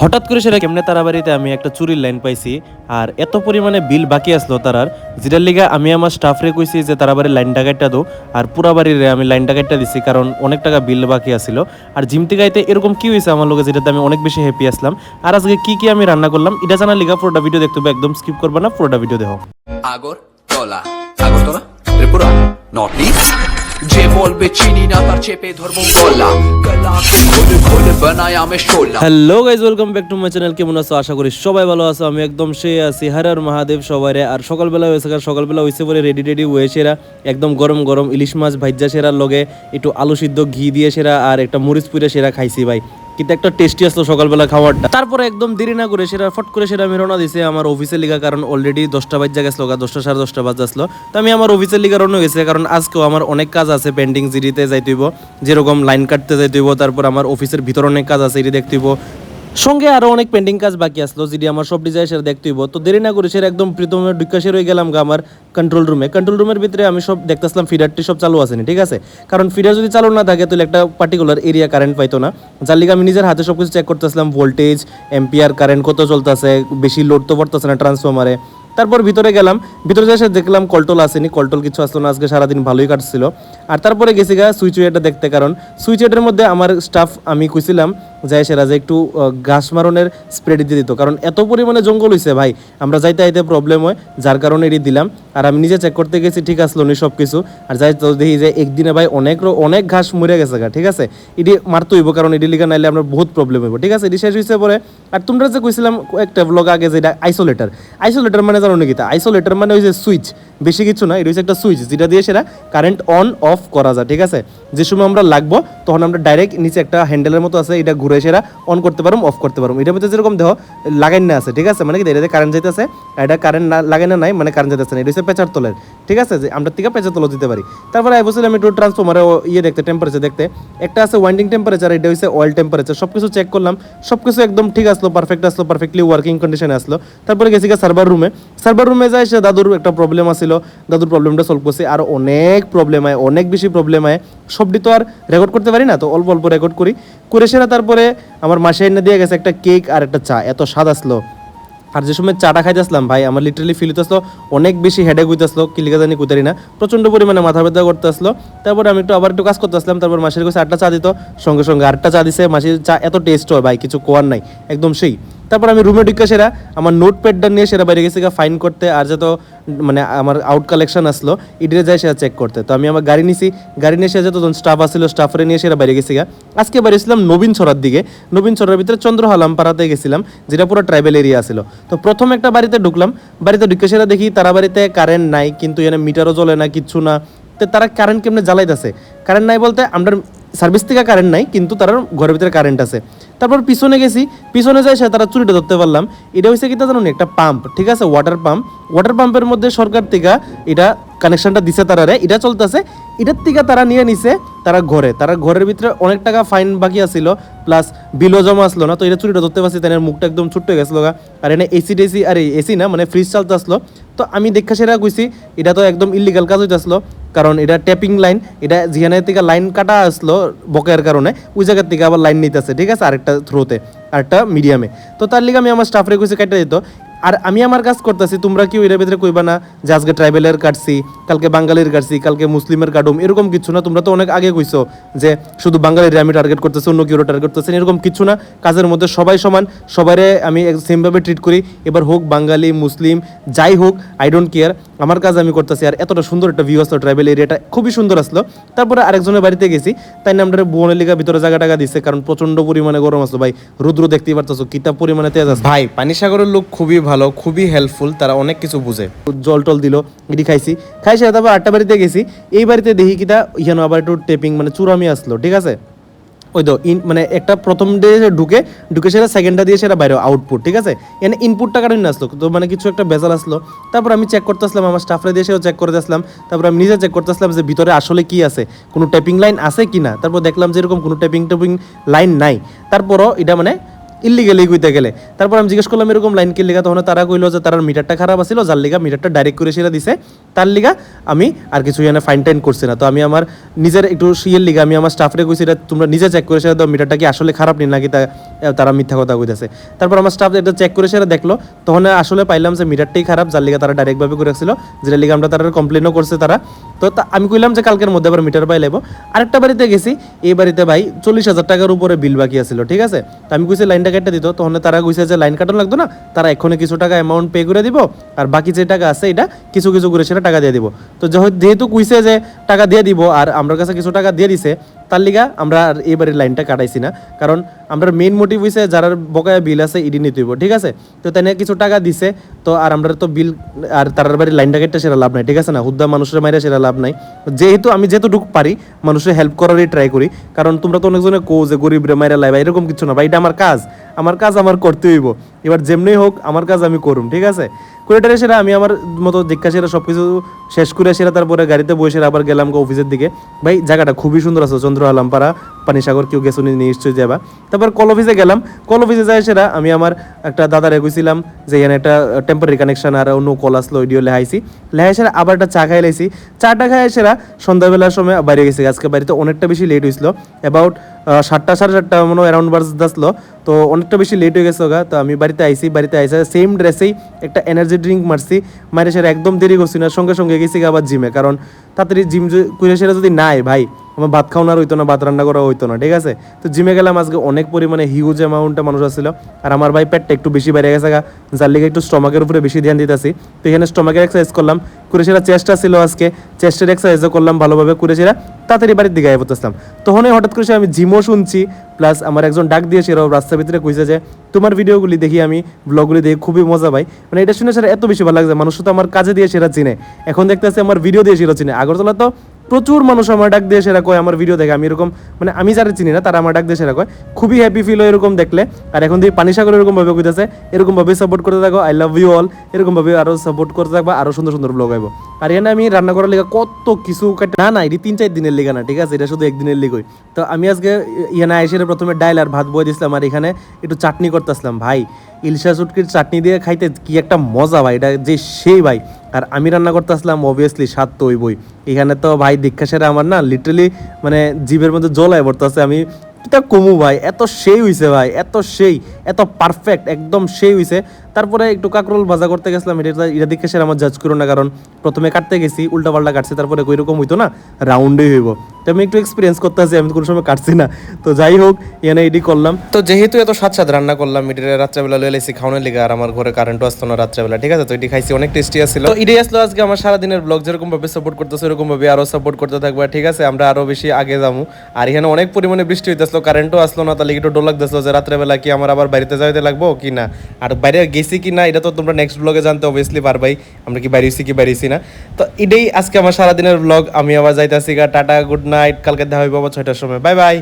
হঠাৎ করে সেটা কেমনে তারা বাড়িতে আমি একটা চুরির লাইন পাইছি, আর এত পরিমাণে বিল বাকি আসলো তারার, যেটার লিগে আমি আমার স্টাফরে কইছি যে তারা বাড়ির লাইনটা কাটটা দো, আর পুরা বাড়ির আমি লাইন কাটটা দিছি, কারণ অনেক টাকা বিল বাকি আসছিল আর জিমতে গাইতে এরকম কি হয়েছে আমার লোকে যেটাতে আমি অনেক বেশি হ্যাপি আসলাম। আর আজকে কি কি আমি রান্না করলাম, এটা জানার লিগা পুরোটা ভিডিও দেখতে হবে, একদম স্কিপ করবে না, পুরোটা ভিডিও দেখো। আগরতলা। আগরতলা? ত্রিপুরা? North east? যে বলবে চিনি না, তার চেপে ধরবো গলা। Hello guys welcome back to my channel কেমন আছো? আশা করি সবাই ভালো আছো। আমি একদম সে আছি হর হর মহাদেব সবাইরে। আর সকালবেলা হয়েছে কার সকালবেলা হয়েছে বলে রেডি রেডি হয়ে সেরা। একদম গরম গরম ইলিশ মাছ ভাজ্জা সেরার লগে একটু আলু সিদ্ধ ঘি দিয়ে সেরা, আর একটা মরিচ পুরে সেরা খাইছি ভাই। কিন্তু একটা টেস্টি আসলো সকালবেলা খাওয়ারটা। তারপরে একদম দেরি না করে সেটা ফট করে সেটা আমি রওনা দিছে আমার অফিসের লিগা, কারণ অলরেডি দশটা বাজে গেছিল দশটা সাড়ে দশটা বাজে আসলো। তো আমি আমার অফিসের লিগা রওনা গেছে কারণ আজকেও আমার অনেক কাজ আছে পেন্ডিং জিরিতে যাইতেইব যেরকম লাইন কাটতে যাইতেইব তারপর আমার অফিসের ভিতর অনেক কাজ আছে, এটি দেখতেইব সঙ্গে আরও অনেক পেন্ডিং কাজ বাকি আসলো। যেটি আমার সব ডিজাইন সেটা দেখতে হইব, তো দেরি না করে সেটা একদম প্রথমে ডিকাশে রয়ে গেলাম গা আমার কন্ট্রোল রুমে কন্ট্রোল রুমের ভিতরে আমি সব দেখতেছিলাম ফিডারটি সব চালু আসেনি ঠিক আছে? কারণ ফিডার যদি চালু না থাকে, তাহলে একটা পার্টিকুলার এরিয়া কারেন্ট পাইতো না। যার লিগে আমি নিজের হাতে সব কিছু চেক করতেছিলাম ভোল্টেজ এম্পিয়ার কারেন্ট কত চলতেছে, বেশি লোড তো পড়তেছে না ট্রান্সফর্মারে তারপর ভিতরে গেলাম, ভিতরে এসে দেখলাম কলটল আসেনি কলটল কিছু আসলো না, আজকে সারাদিন ভালোই কাটছিল। আর তারপরে গেছি গা সুইচ ওয়েটটা দেখতে, কারণ সুইচ ওয়েটের মধ্যে আমার স্টাফ আমি কইছিলাম যাই সেরা যে একটু ঘাস মারণের স্প্রে দিয়ে দিত। কারণ এত পরিমাণে জঙ্গল হয়েছে ভাই, আমরা যাইতে আইতে প্রবলেম হয়, যার কারণে এটি দিলাম। আর আমি নিজে চেক করতে গেছি, ঠিক আসলো নি সব কিছু আর যাই তো দেখি যে একদিনে ভাই অনেক অনেক ঘাস মরে গেছে গা, ঠিক আছে? এটি মারতে হইব, কারণ এটি লিখা নাইলে আমরা বহুত প্রবলেম হইব, ঠিক আছে? এটি শেষ হয়েছে পরে। আর তোমরা যে কইছিলাম একটা ব্লগ আগে যেটা আইসোলেটার আইসোলেটার মানে জানো নাকি তা? আইসোলেটার মানে হইছে সুইচ বেশি কিছু না, এটা হচ্ছে একটা সুইচ যেটা দিয়ে সেটা কারেন্ট অন অফ করা যায়, ঠিক আছে? যে সময় আমরা লাগবো, তখন আমরা ডাইরেক্ট নিচে একটা হ্যান্ডেলের মতো আছে, এটা ঘুরে সেরা অন করতে পারব অফ করতে পারব এটার মধ্যে যেরকম দেখো, লাগাই না আছে, ঠিক আছে? মানে কি এটাতে কারেন্ট যাইতেছে এটা কারেন্ট না, লাগাই না নাই মানে কারেন্ট যাইতেছে না। এটা হচ্ছে পেঁচার তলের, ঠিক আছে? যে আমরা থেকে পেঁচার তলে দিতে পারি। তারপরে আমি বলছিলাম একটু ট্রান্সফর্মারে ইয়ে দেখতে টেম্পারেচার দেখতে। একটা আছে ওয়াইন্ডিং টেম্পারেচার এটা হচ্ছে অয়েল টেম্পারেচার সব কিছু চেক করলাম সব কিছু একদম ঠিক আসলো পারফেক্ট আসলো পারফেক্টলি ওয়ার্কিং কন্ডিশনে আসলো। তারপরে গেছি সার্ভার রুমে সার্ভার রুমে যাই, সে দাদুর একটা প্রবলেম আসছিল দাদুর প্রবলেমটা সলভ করছে, আর অনেক প্রবলেম হয়, অনেক বেশি প্রবলেম হয়। সবটি তো আর রেকর্ড করতে পারি না, তো অল্প অল্প রেকর্ড করি। করে সেরা তারপরে আমার মাসে এনে দিয়ে গেছে একটা কেক আর একটা চা, এত স্বাদ আসলো। আর যে সময় চাটা খাইতেছিলাম, ভাই, আমার লিটারালি ফিল আসলো অনেক বেশি হেডেক হইতেছিল কিলিকা জানি কুতারি না প্রচণ্ড পরিমাণে মাথা ব্যথা করতে আসলো তারপরে আমি একটু আবার একটু কাজ করতে আসলাম তারপর মাসির কাছে আটটা চা দিত, সঙ্গে সঙ্গে আটটা চা দিছে, মাসির চা এত টেস্ট হয়, ভাই, কিছু কোয়ার নাই, একদম সেই। তারপর আমি রুমে ঢুকে সেরা, আমার নোট প্যাডটা নিয়ে সেরা বাইরে গেছি ফাইন করতে, আর যত মানে আমার আউট কালেকশন আসলো ইডিরে যায় সেটা চেক করতে। তো আমি আমার গাড়ি নিছি, গাড়ি নিয়ে সে যতজন স্টাফ আসছিল স্টাফরে নিয়ে সেরা বাইরে গেছি। আজকে বাইরে ছিলাম নবীন ছড়ার দিকে। নবীন ছড়ার ভিতরে চন্দ্রহালাম পাড়াতে গেছিলাম, যেটা পুরো ট্রাইবেল এরিয়া ছিল তো প্রথম একটা বাড়িতে ঢুকলাম, বাড়িতে ঢুকে সেরা দেখি তারা বাড়িতে কারেন্ট নাই, কিন্তু এখানে মিটারও জ্বলে না, কিচ্ছু না। তো তারা কারেন্ট কেমনে জ্বালাইতেছে? কারেন্ট নাই বলতে আমরা সার্ভিস থেকে কারেন্ট নাই, কিন্তু তার ঘরের ভিতরে কারেন্ট আছে। তারপর পিছনে গেছি, পিছনে যাই সে তারা চুরিটা ধরতে পারলাম। এটা হয়েছে কি তা জানো একটা পাম্প ঠিক আছে? ওয়াটার পাম্প ওয়াটার পাম্পের মধ্যে সরকার থেকে এটা কানেকশনটা দিছে তারা রে এটা চলতেছে। এটার থেকে তারা নিয়ে নিছে তারা ঘরে। তারা ঘরের ভিতরে অনেক টাকা ফাইন বাকি আছিল প্লাস বিলও জমা আসলো না, তো এটা চুরিটা ধরতে পারছি তাদের মুখটা একদম ছোট্ট হয়ে গেছিল। আর এনে এসি টেসি, আর এসি না মানে ফ্রিজ চালতে আসলো। তো আমি দেখা সেরা কইছি, এটা তো একদম ইলিগাল কাজ হইতে আসলো কারণ এটা ট্যাপিং লাইন এটা যেখানে থেকে লাইন কাটা আসলো বকের কারণে, ওই জায়গার থেকে আবার লাইন নিতেছে ঠিক আছে? আরেকটা থ্রোতে আরেকটা মিডিয়ামে তো তার লিগে আমি আমার স্টাফ রেখেছি কাটা দিত আর আমি আমার কাজ করতেছি, তোমরা কি এর ভিতরে কইবা না যে আজকে ট্রাইবেলের কাটছি, কালকে বাঙালির কাটছি, কালকে মুসলিমের কাটুম, এরকম কিছু না, তোমরা তো অনেক আগে কইছো যে শুধু বাঙালির আমি টার্গেট করতেছি, অন্য কেউ টার্গেট করতেছেন এরকম কিছু না। কাজের মধ্যে সবাই সমান সবারে আমি সেমভাবে ট্রিট করি। এবার হোক বাঙালি, মুসলিম, যাই হোক আই ডোন্ট কেয়ার আমার কাজ আমি করতেছি। আর এতটা সুন্দর একটা ভিউ আসলো ট্রাইবেল এরিয়াটা খুবই সুন্দর আসলো। তারপরে আরেকজনের বাড়িতে গেছি, তাই না আমরা বনের ভিতরে জায়গা টাকা দিচ্ছে কারণ প্রচণ্ড পরিমাণে গরম আসলো। ভাই, রুদ্র দেখতেই পারতেছো কিতাব পরিমাণে তেজ আছে ভাই পানি সাগরের লোক খুবই ভালো। খুবই হেল্পফুল তারা অনেক কিছু বুঝে। জল টল দিল, এটি খাইছি। খাইছি তারপর আটটা বাড়িতে গেছি। এই বাড়িতে দেখি কিতা ইহানো আবার একটু টেপিং মানে চুরামি আসলো, ঠিক আছে? ওই তো ইন মানে একটা প্রথম ডে ঢুকে ঢুকে সেটা সেকেন্ডটা দিয়ে সেটা বাইরে আউটপুট ঠিক আছে? এনে ইনপুটটা কারণ আসলো তো মানে কিছু একটা বেজাল আসলো। তারপর আমি চেক করতে আসলাম, আমার স্টাফরে দিয়ে সেও চেক করতে আসলাম। তারপর আমি নিজে চেক করতে আসলাম যে ভিতরে আসলে কি আছে, কোনো টেপিং লাইন আছে কি না? তারপর দেখলাম যে এরকম কোনো টেপিং টেপিং লাইন নাই। তারপরও এটা মানে ইলিগেলি কইতে গেলে। তারপর আমি জিজ্ঞেস করলাম, এরকম লাইন কি লিগা? তখন তারা কইলো যে তার মিটারটা খারাপ আছিল, যার লিগা মিটারটা ডাইরেক্ট করে সেরা দিছে। তার লিগা আমি আর কিছু এখানে ফাইন টাইন করছি না। তো আমি আমার নিজের একটু সিয়ের লিগা, আমি আমার স্টাফরে কইছি, এটা তোমরা নিজে চেক করে সেরা দাও, মিটারটা কি আসলে খারাপ নি নাকি তারা মিথ্যা কথা কইতেছে। তারপর আমার স্টাফ এটা চেক করে সেরা দেখল। তখন আসলে পাইলাম যে মিটারটাই খারাপ, যার লিগা তারা ডাইরেক্ট ভাবে করে রাখছিল। যেটা লিগা আমরা তারা কমপ্লেনও করছে তারা। তো আমি কইলাম যে কালকের মধ্যে আবার মিটার পাই লাগবো আরেকটা বাড়িতে গেছি, এই বাড়িতে ভাই চল্লিশ হাজার টাকার উপরে বিল বাকি আছিল, ঠিক আছে? তো আমি কইছি লাইনটা কেটে দিত, তখন তারা কইছে যে লাইন কাটানো লাগতো না, তারা এখনই কিছু টাকা অ্যামাউন্ট পে করে দিব, আর বাকি যে টাকা আছে এটা কিছু কিছু করে সেটা টাকা দিয়ে দিব। তো যেহেতু কইছে যে টাকা দিয়ে দিব, আর আমার কাছে কিছু টাকা দিয়ে দিছে তার লিগা আমরা আর এবারে লাইনটা কাটাইছি না। কারণ আমরা মেইন মোটিভ হইছে যারা বকায়া বিল আছে ইডি নিতে হইব, ঠিক আছে? তো তাই কিছু টাকা দিছে, তো আর আমরা তো বিল আর তার বাড়ি লাইনটা কেটে সেটা লাভ নাই, ঠিক আছে না? হুদ্দা মানুষের মাইরা সেরা লাভ নাই। যেহেতু আমি যেহেতু পারি, মানুষের হেল্প করারই ট্রাই করি, কারণ তোমরা তো অনেকজনে কো যে গরিবরে মাইরা লাইবা, এরকম কিছু না ভাই এটা আমার কাজ। আমার কাজ আমার করতে হইব। এবার যেমনি হোক, আমার কাজ আমি করুম, ঠিক আছে? কুড়িটারে সেরা আমি আমার মতো দীক্ষা সেরা সব কিছু শেষ করে সেরা তারপরে গাড়িতে বসে আবার গেলাম অফিসের দিকে। ভাই, জায়গাটা খুবই সুন্দর আছে চন্দ্র আলামপাড়া পানিসাগর কেউ গেছো নিশ্চয়ই যাবা। তারপর কল অফিসে গেলাম। কল অফিসে যাই সেরা আমি আমার একটা দাদার এগোইছিলাম যে এখানে একটা টেম্পোরারি কানেকশন আর অন্য কল আসলো ওইডিও লেহাইছি লেহাই সেরা আবার একটা চা খাই লাইছি। চাটা খাই সেরা সন্ধ্যাবেলার সময় বাইরে গেছি। আজকে বাড়িতে অনেকটা বেশি লেট হয়েছিল অ্যাবাউট সাতটা, সাড়ে সাতটা মনে হয় অ্যারাউন্ড বার্স আসলো। তো অনেকটা বেশি লেট হয়ে গেছে তো আমি বাড়িতে আইসি বাড়িতে আইসা সেম ড্রেসেই একটা এনার্জি ড্রিঙ্ক মারছি। মারে সেরা একদম দেরি করছি না। সঙ্গে সঙ্গে গেছি আবার জিমে কারণ তাড়াতাড়ি জিম করে সেরা যদি নাই ভাই আমার ভাত খাওয়ানো হইতো না, ভাত রান্না করা হইতো না, ঠিক আছে? তো জিমে গেলাম আজকে অনেক পরিমাণে হিউজ অ্যামাউন্টে মানুষ আসছিল। আর আমার ভাই পেটটা একটু বেশি বেড়ে গেছে গা, যার লিগে একটু স্টমাকের উপরে বেশি ধ্যান দিতেছি। তো এখানে স্টমাকের এক্সারসাইজ করলাম। কুরেশিরা চেষ্টা ছিল আজকে চেস্টের এক্সারসাইজও করলাম ভালোভাবে। করে সেরা তাড়াতাড়ি বাড়ির দিকে আয় পড়তেছিলাম। তখনই হঠাৎ করে আমি জিমও শুনছি প্লাস আমার একজন ডাক দিয়ে সেরাও রাস্তার ভিতরে কইছে যে, তোমার ভিডিওগুলি দেখি আমি ব্লগগুলি দেখি খুবই মজা পাই। মানে এটা শুনে সেটা এত বেশি ভালো লাগছে। মানুষ তো আমার কাজে দিয়ে সেরা চিনে। এখন দেখতেছে আমার ভিডিও দিয়ে সেরা চিনে। আগরতলা তো প্রচুর মানুষ আমার ডাক দিয়ে সেরা কয়, আমার ভিডিও দেখে। আমি এরকম মানে আমি যারা চিনি না, তারা আমার ডাক দিয়ে সেরা কয়। খুবই হ্যাপি ফিল হয় এরকম দেখলে। আর এখন দিয়ে পানি সাগর এরকম ভাবে কইতেছে এরকম ভাবে সাপোর্ট করতে থাকো আই লাভ ইউ অল এরকম ভাবে আরও সাপোর্ট করতে থাকব, আরও সুন্দর সুন্দর ব্লগ আইবো। আর এখানে আমি রান্না করার লেগে কত কিছু না না, এটি তিন চার দিনের লেগে না, ঠিক আছে? এটা শুধু একদিনের লিগই। তো আমি আজকে এখানে আইসে প্রথমে ডাইল আর ভাত বয়ে দিছিলাম, আর এখানে একটু চাটনি করতেছিলাম। ভাই, ইলশা চুটকির চাটনি দিয়ে খাইতে কি একটা মজা ভাই, এটা যে সেই ভাই। আর আমি রান্না করতে আসলাম অবভিয়াসলি স্বাদ তো ওই বই এখানে তো ভাই দীক্ষা সেরা আমার না লিটারালি মানে জীবের মধ্যে জলায় পড়তেছে। আমি, এটা কমু ভাই, এত সেই হইছে ভাই, এত সেই, এত পারফেক্ট একদম সেই হইছে। তারপরে একটু কাকরোল ভাজা করতে গেছিলাম এটা এটা দেখে সেরা আমার জাজ করো না কারণ প্রথমে কাটতে গেছি উল্টা পাল্টা কাটছি তারপরে ওই রকম হইতো না রাউন্ডেই হইব। তো আমি একটু এক্সপিরিয়েন্স করতে আছি আমি কোনো সময় কাটছি না। তো যাই হোক এখানে এটি করলাম। তো যেহেতু এত স্বাদ স্বাদ রান্না করলাম এটি রাত্রেবেলা লয়ে লাইছি খাওয়ানোর লিগে আর আমার ঘরে কারেন্টও আসতো না রাত্রেবেলা ঠিক আছে? তো এটি খাইছি অনেক টেস্টি আসছিল তো এটাই আসলো আজকে আমার সারাদিনের ব্লগ যেরকম ভাবে সাপোর্ট করতেছে এরকম ভাবে আরও সাপোর্ট করতে থাকবে ঠিক আছে? আমরা আরও বেশি আগে যাব। আর এখানে অনেক পরিমাণে বৃষ্টি হইতে হইতেছিল কারেন্টও আসলো না তাহলে একটু ডর লাগতেছিল যে রাত্রেবেলা কি আমার আবার বাড়িতে যাইতে লাগবো কি না? আর বাইরে গেছি কি না, এটা তো তোমরা নেক্সট ব্লগে জানতে অবভিয়াসলি পারবাই। আমরা কি বাইরেছি কি বাইরেছি না। তো এটাই আজকে আমার সারাদিনের ব্লগ আমি আবার যাইতেছি গা, টাটা গুড নাইট কালকে দেখা হইব ছয়টার সময়। Bye bye